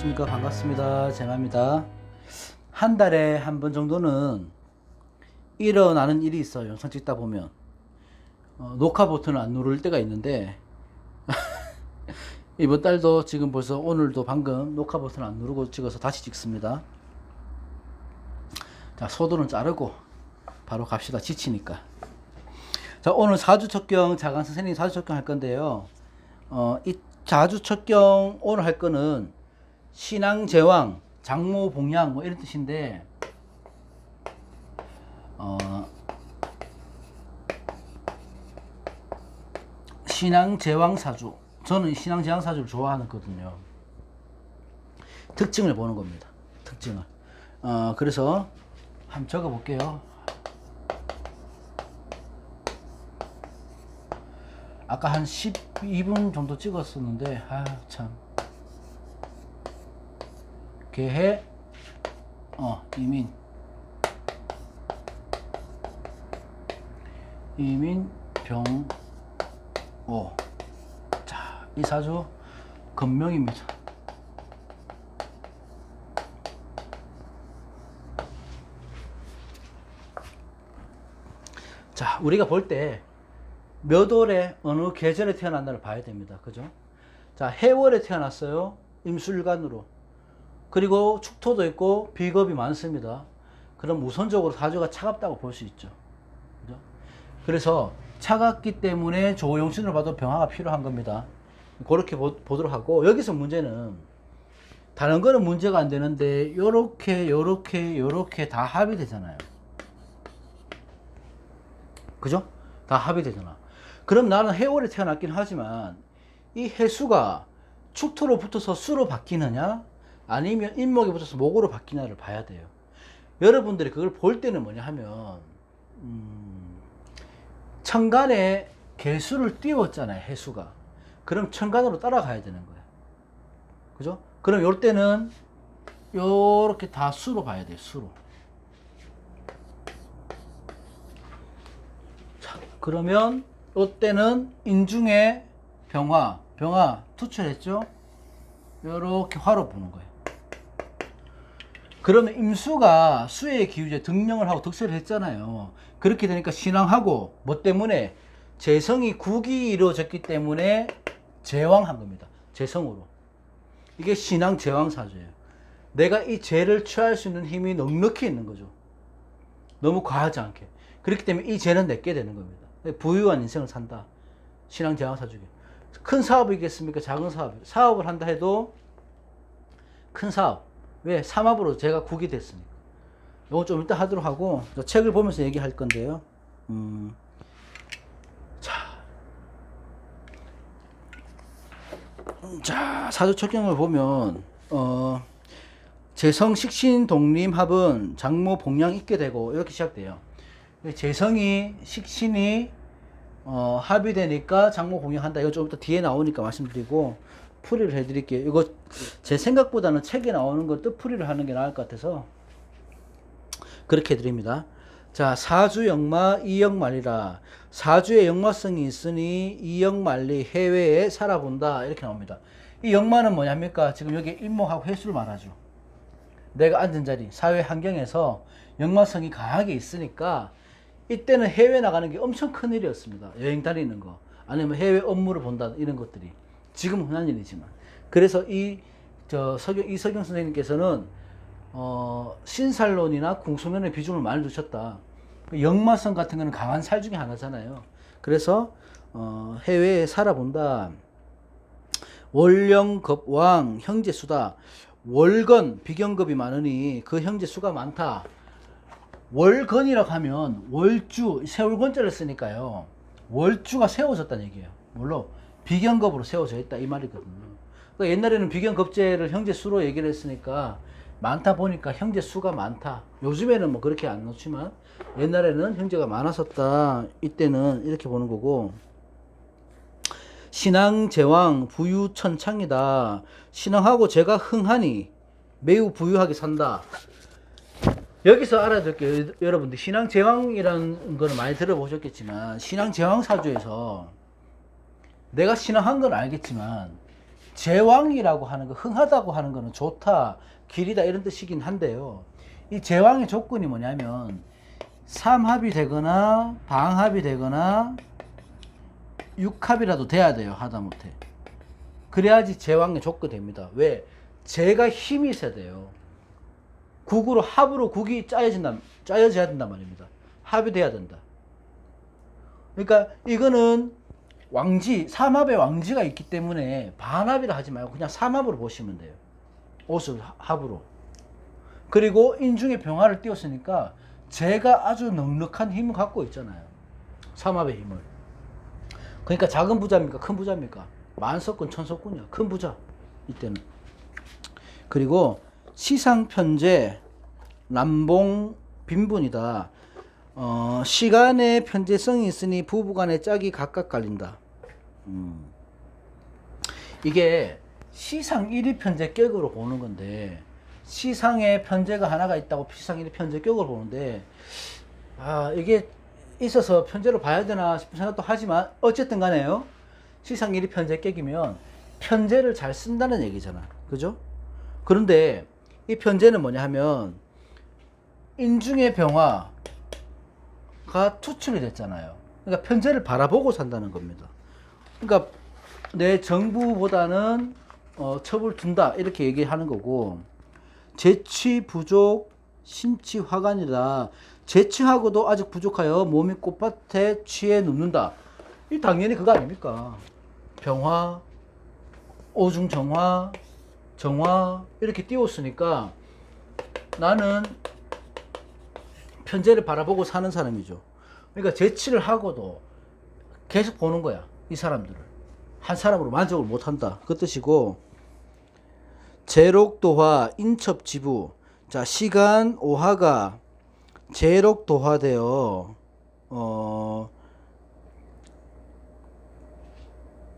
안녕하십니까? 반갑습니다. 재마입니다. 한 달에 한 번 정도는 일어나는 일이 있어요. 영상 찍다 보면. 어, 녹화 버튼을 안 누를 때가 있는데 이번 달도 지금 벌써 오늘도 방금 녹화 버튼 안 누르고 찍어서 다시 찍습니다. 자 소도는 자르고 바로 갑시다. 지치니까. 자 오늘 사주 척경 자강 선생님 사주 척경 할 건데요. 어, 이 자주 척경 오늘 할 거는 신앙 제왕 장모 봉양 뭐 이런 뜻인데 어, 신앙 제왕 사주. 저는 신앙 제왕 사주를 좋아하거든요. 특징을 보는 겁니다. 특징을. 어, 그래서 한번 적어 볼게요. 아까 한 12분 정도 찍었었는데 아 참 개해. 어 이민. 이민 병오. 자 이 사주 건명입니다. 자 우리가 볼 때 몇 월에 어느 계절에 태어났나를 봐야 됩니다. 그죠? 자 해월에 태어났어요. 임술간으로 그리고 축토도 있고 비겁이 많습니다. 그럼 우선적으로 사주가 차갑다고 볼 수 있죠. 그죠? 그래서 차갑기 때문에 조용신으로 봐도 병화가 필요한 겁니다. 그렇게 보, 보도록 하고 여기서 문제는 다른 거는 문제가 안 되는데 요렇게 요렇게 요렇게 다 합의되잖아요. 그죠? 다 합의되잖아. 그럼 나는 해월에 태어났긴 하지만 이 해수가 축토로 붙어서 수로 바뀌느냐 아니면 인목이 붙어서 목으로 바뀌나를 봐야 돼요. 여러분들이 그걸 볼 때는 뭐냐 하면 음, 천간에 개수를 띄웠잖아요. 해수가. 그럼 천간으로 따라가야 되는 거예요. 그죠? 그럼 요 때는 요렇게 다 수로 봐야 돼요. 수로. 자, 그러면 요 때는 인중에 병화, 병화 투철했죠? 요렇게 화로 보는 거예요. 그러면 임수가 수의 기우제 등령을 하고 득세를 했잖아요. 그렇게 되니까 신앙하고 뭐 때문에 재성이 국이 이루어졌기 때문에 제왕한 겁니다. 재성으로. 이게 신앙 제왕 사주예요. 내가 이 죄를 취할 수 있는 힘이 넉넉히 있는 거죠. 너무 과하지 않게. 그렇기 때문에 이 죄는 내게 되는 겁니다. 부유한 인생을 산다. 신앙 제왕 사주게. 큰 사업이겠습니까? 작은 사업. 사업을 한다 해도 큰 사업. 왜? 삼합으로 제가 국이 됐으니까. 이거 좀 이따 하도록 하고, 책을 보면서 얘기할 건데요. 음, 자. 음, 자, 사주 척경을 보면, 어, 재성 식신 독림 합은 장모 복량 있게 되고, 이렇게 시작돼요. 재성이, 식신이, 어, 합의되니까 장모 공양한다. 이거 좀 이따 뒤에 나오니까 말씀드리고, 풀이를 해드릴게요. 이거 제 생각보다는 책에 나오는 거 뜻풀이를 하는 게 나을 것 같아서 그렇게 해드립니다. 자, 사주 역마 이역말이라 사주의 역마성이 있으니 이역말리 해외에 살아본다 이렇게 나옵니다. 이 역마는 뭐냐입니까? 지금 여기 일목하고 횟수를 말하죠. 내가 앉은 자리 사회 환경에서 역마성이 강하게 있으니까 이때는 해외 나가는 게 엄청 큰 일이었습니다. 여행 다니는 거 아니면 해외 업무를 본다 이런 것들이 지금 흔한 일이지만 그래서 이 저 서경 이석경 선생님께서는 어, 신살론이나 궁수면의 비중을 많이 두셨다. 그 역마성 같은 거는 강한 살 중에 하나잖아요. 그래서 어, 해외에 살아본다. 월령급왕 형제수다. 월건 비경급이 많으니 그 형제수가 많다. 월건이라고 하면 월주 세월건자를 쓰니까요. 월주가 세워졌다는 얘기예요. 물론 비경급으로 세워져 있다 이 말이거든요. 그러니까 옛날에는 비경급제를 형제 수로 얘기를 했으니까 많다 보니까 형제 수가 많다. 요즘에는 뭐 그렇게 안 놓지만 옛날에는 형제가 많았었다. 이때는 이렇게 보는 거고 신앙 제왕 부유 천창이다. 신앙하고 제가 흥하니 매우 부유하게 산다. 여기서 알아야 될 게 여러분들 신앙 제왕이라는 거는 많이 들어보셨겠지만 신앙 제왕 사주에서 내가 신앙한 건 알겠지만 제왕이라고 하는 거, 흥하다고 하는 거는 좋다, 길이다 이런 뜻이긴 한데요. 이 제왕의 조건이 뭐냐면 삼합이 되거나 방합이 되거나 육합이라도 돼야 돼요. 하다못해. 그래야지 제왕의 조건이 됩니다. 왜? 제가 힘이 있어야 돼요. 국으로 합으로 국이 짜여진다, 짜여져야 된단 말입니다. 합이 돼야 된다. 그러니까 이거는 왕지, 삼합의 왕지가 있기 때문에 반합이라 하지 말고 그냥 삼합으로 보시면 돼요. 옷을 하- 합으로. 그리고 인중에 병화를 띄웠으니까 제가 아주 넉넉한 힘을 갖고 있잖아요. 삼합의 힘을. 그러니까 작은 부자입니까? 큰 부자입니까? 만석군, 천석군이야. 큰 부자. 이때는. 그리고 시상 편제, 남봉 빈분이다. 어, 시간의 편제성이 있으니 부부간의 짝이 각각 갈린다. 음. 이게 시상 1위 편제 격으로 보는 건데 시상에 편제가 하나가 있다고 시상 1위 편제 격으로 보는데 아 이게 있어서 편제로 봐야 되나 싶은 생각도 하지만 어쨌든 간에요 시상 1위 편제 격이면 편제를 잘 쓴다는 얘기잖아 그죠? 그런데 이 편제는 뭐냐 하면 인중의 병화 가 투출이 됐잖아요. 그러니까 편제를 바라보고 산다는 겁니다. 그러니까 내 정부보다는 어, 첩을 둔다 이렇게 얘기하는 거고 재치 부족 심치 화관이다 재치하고도 아직 부족하여 몸이 꽃밭에 취해 눕는다. 이 당연히 그거 아닙니까? 병화 오중 정화 정화 이렇게 띄웠으니까 나는 편제를 바라보고 사는 사람이죠. 그러니까 재치를 하고도 계속 보는 거야 이 사람들을. 한 사람으로 만족을 못 한다. 그 뜻이고 제록도화 인첩지부. 자 시간 오화가 제록도화되어 어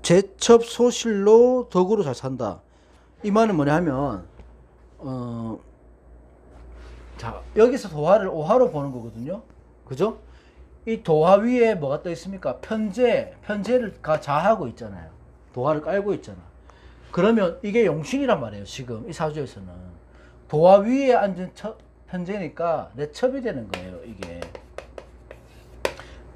제첩 소실로 덕으로 잘 산다. 이 말은 뭐냐 하면 어 자, 여기서 도화를 오화로 보는 거거든요. 그죠? 이 도화 위에 뭐가 떠 있습니까? 편제, 편제를 가 자하고 있잖아요. 도화를 깔고 있잖아. 그러면 이게 용신이란 말이에요. 지금 이 사주에서는 도화 위에 앉은 첩, 편제니까 내 첩이 되는 거예요. 이게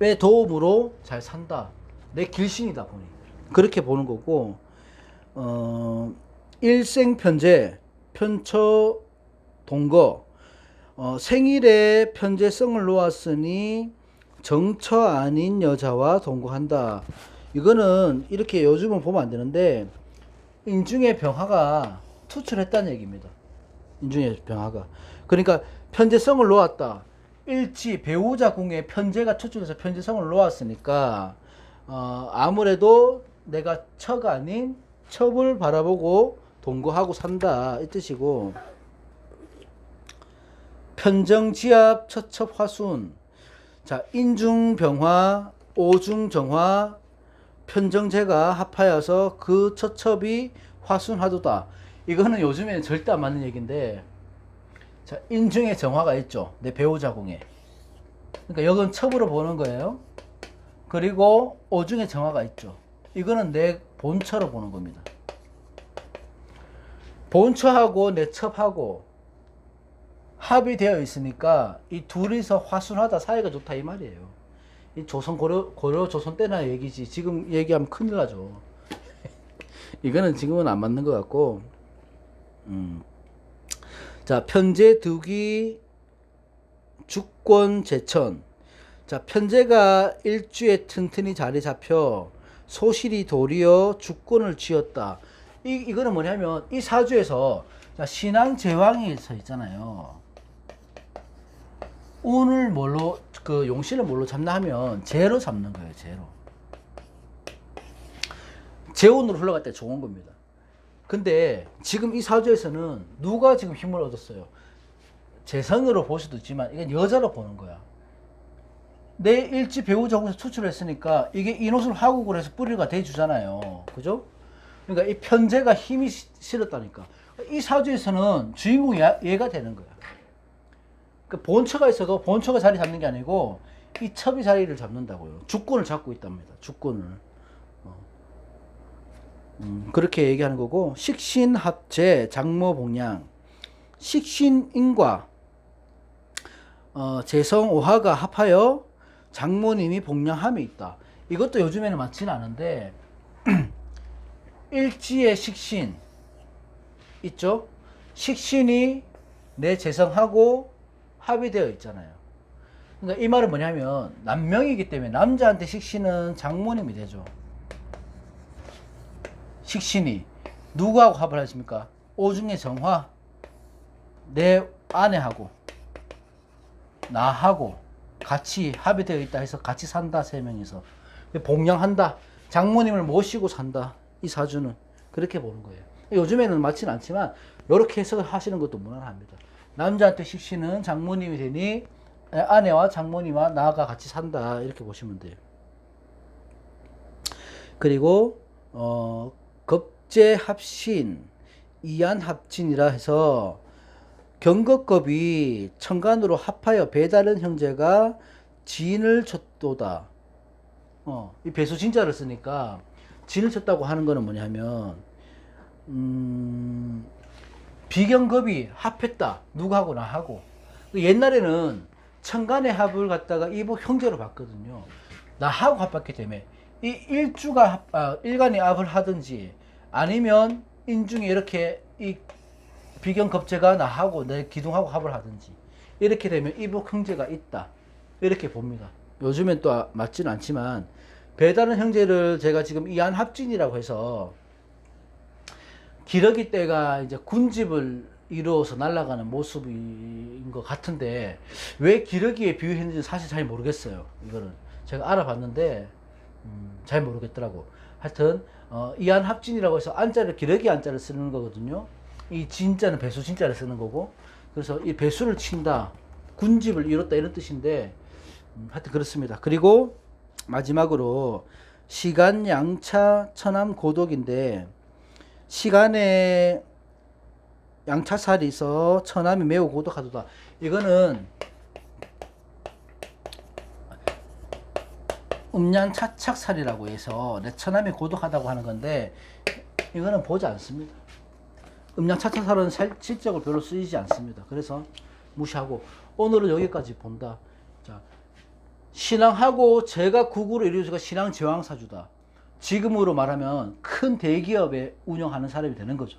왜 도움으로 잘 산다. 내 길신이다 보니 그렇게 보는 거고 어 일생 편제 편처 동거 어, 생일에 편제성을 놓았으니 정처 아닌 여자와 동거한다. 이거는 이렇게 요즘은 보면 안 되는데 인중의 병화가 투출했다는 얘기입니다. 인중의 병화가. 그러니까 편제성을 놓았다. 일치 배우자 궁에 편제가 투출해서 편제성을 놓았으니까 어, 아무래도 내가 처가 아닌 첩을 바라보고 동거하고 산다 이 뜻이고 편정지압 처첩 화순. 자 인중병화 오중정화 편정제가 합하여서 그 처첩이 화순화도다. 이거는 요즘에는 절대 안 맞는 얘기인데 자 인중에 정화가 있죠. 내 배우자 공에. 그러니까 여건 첩으로 보는 거예요. 그리고 오중에 정화가 있죠. 이거는 내 본처로 보는 겁니다. 본처하고 내 첩하고 합이 되어 있으니까 이 둘이서 화순하다 사이가 좋다 이 말이에요. 이 조선 고려 고려 조선 때나 얘기지 지금 얘기하면 큰일 나죠. 이거는 지금은 안 맞는 것 같고, 음. 자 편제 득이 주권 제천. 자 편제가 일주에 튼튼히 자리 잡혀 소실이 도리어 주권을 쥐었다. 이 이거는 뭐냐면 이 사주에서 자, 신앙 제왕이 서 있잖아요. 운을 뭘로 그 용신을 뭘로 잡나 하면 재로 잡는 거예요. 재로. 재운으로 흘러갈 때 좋은 겁니다. 근데 지금 이 사주에서는 누가 지금 힘을 얻었어요? 재성으로 볼 수도 있지만 이건 여자로 보는 거야. 내 일지 배우자 공에서 투출했으니까 이게 인옷을 하국을 해서 뿌리가 돼주잖아요. 그죠? 그러니까 이 편제가 힘이 시- 실었다니까. 이 사주에서는 주인공이 야- 얘가 되는 거야. 그 본처가 있어도 본처가 자리 잡는 게 아니고 이 첩이 자리를 잡는다고요. 주권을 잡고 있답니다. 주권을. 어. 음, 그렇게 얘기하는 거고 식신합재 장모복량 식신인과 어, 재성오화가 합하여 장모님이 복량함이 있다. 이것도 요즘에는 많지는 않은데 일지의 식신 있죠? 식신이 내 재성하고 합의되어 있잖아요. 그러니까 이 말은 뭐냐면 남명이기 때문에 남자한테 식신은 장모님이 되죠. 식신이. 누구하고 합을 하십니까? 오중의 정화. 내 아내하고. 나하고 같이 합의되어 있다 해서 같이 산다 세 명이서. 복양한다. 장모님을 모시고 산다 이 사주는. 그렇게 보는 거예요. 요즘에는 맞지는 않지만 이렇게 해석을 하시는 것도 무난합니다 남자한테 식신은 장모님이 되니 아내와 장모님과 나가 같이 산다 이렇게 보시면 돼요 그리고 어 급제합신 이안합진이라 해서 경거급이 천간으로 합하여 배다른 형제가 진을 쳤도다. 어, 이 배수 진자를 쓰니까 진을 쳤다고 하는 거는 뭐냐면 음, 비경급이 합했다. 누구하고 나하고. 그 옛날에는 천간의 합을 갖다가 이복 형제로 봤거든요. 나하고 합했기 때문에 이 일주가 합, 아, 일간이 합을 하든지 아니면 인중에 이렇게 이 비경급제가 나하고 내 기둥하고 합을 하든지 이렇게 되면 이복 형제가 있다 이렇게 봅니다. 요즘엔 또 아- 맞지는 않지만 배다른 형제를 제가 지금 이안 합진이라고 해서 기러기 때가 이제 군집을 이루어서 날아가는 모습인 것 같은데 왜 기러기에 비유했는지 사실 잘 모르겠어요. 이거는 제가 알아봤는데 음, 잘 모르겠더라고. 하여튼 어, 이안 합진이라고 해서 안자를 기러기 안자를 쓰는 거거든요. 이 진자는 배수 진자를 쓰는 거고 그래서 이 배수를 친다 군집을 이뤘다 이런 뜻인데 음, 하여튼 그렇습니다. 그리고 마지막으로 시간 양차 천암 고독인데 시간에 양차살이 있어 천암이 매우 고독하도다. 이거는 음양 차착살이라고 해서 내 천암이 고독하다고 하는 건데 이거는 보지 않습니다. 음양 차차살은 살- 실적으로 별로 쓰이지 않습니다. 그래서 무시하고 오늘은 여기까지 본다. 자, 신앙하고 제가 구구로 이루어지가 신앙 제왕사주다. 지금으로 말하면 큰 대기업에 운영하는 사람이 되는 거죠.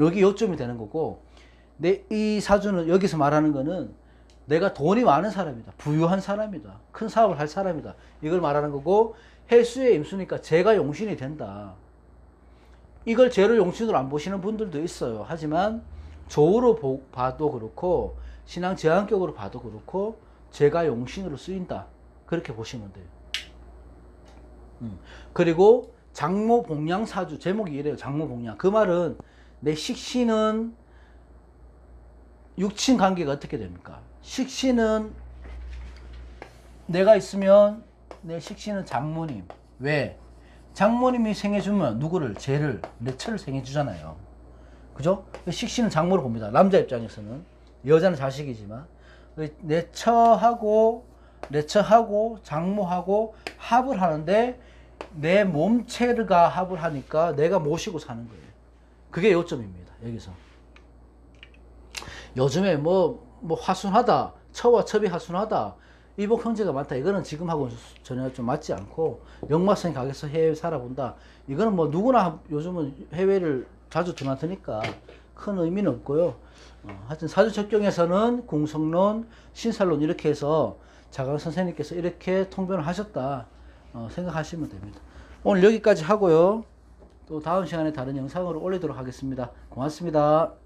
여기 요점이 되는 거고 내 이 사주는 여기서 말하는 거는 내가 돈이 많은 사람이다. 부유한 사람이다. 큰 사업을 할 사람이다. 이걸 말하는 거고 해수의 임수니까 제가 용신이 된다. 이걸 죄를 용신으로 안 보시는 분들도 있어요. 하지만 조로 보- 봐도 그렇고 신앙 제한격으로 봐도 그렇고 제가 용신으로 쓰인다. 그렇게 보시면 돼요. 음. 그리고 장모 복량 사주 제목이 이래요. 장모 복량. 그 말은 내 식신은 육친 관계가 어떻게 됩니까? 식신은 내가 있으면 내 식신은 장모님. 왜? 장모님이 생해주면 누구를 죄를 내 처를 생해주잖아요. 그죠? 식신은 장모로 봅니다. 남자 입장에서는 여자는 자식이지만 내 처하고 내 처하고 장모하고 합을 하는데 내 몸체가 합을 하니까 내가 모시고 사는 거예요. 그게 요점입니다. 여기서 요즘에 뭐 뭐 화순하다 처와 첩이 화순하다 이복 형제가 많다 이거는 지금하고 전혀 좀 맞지 않고 역마성이 가게서 해외 살아본다 이거는 뭐 누구나 요즘은 해외를 자주 드나드니까 큰 의미는 없고요 어, 하여튼 사주 적경에서는 궁성론 신살론 이렇게 해서 자강 선생님께서 이렇게 통변을 하셨다 어, 생각하시면 됩니다. 오늘 여기까지 하고요. 또 다음 시간에 다른 영상으로 올리도록 하겠습니다. 고맙습니다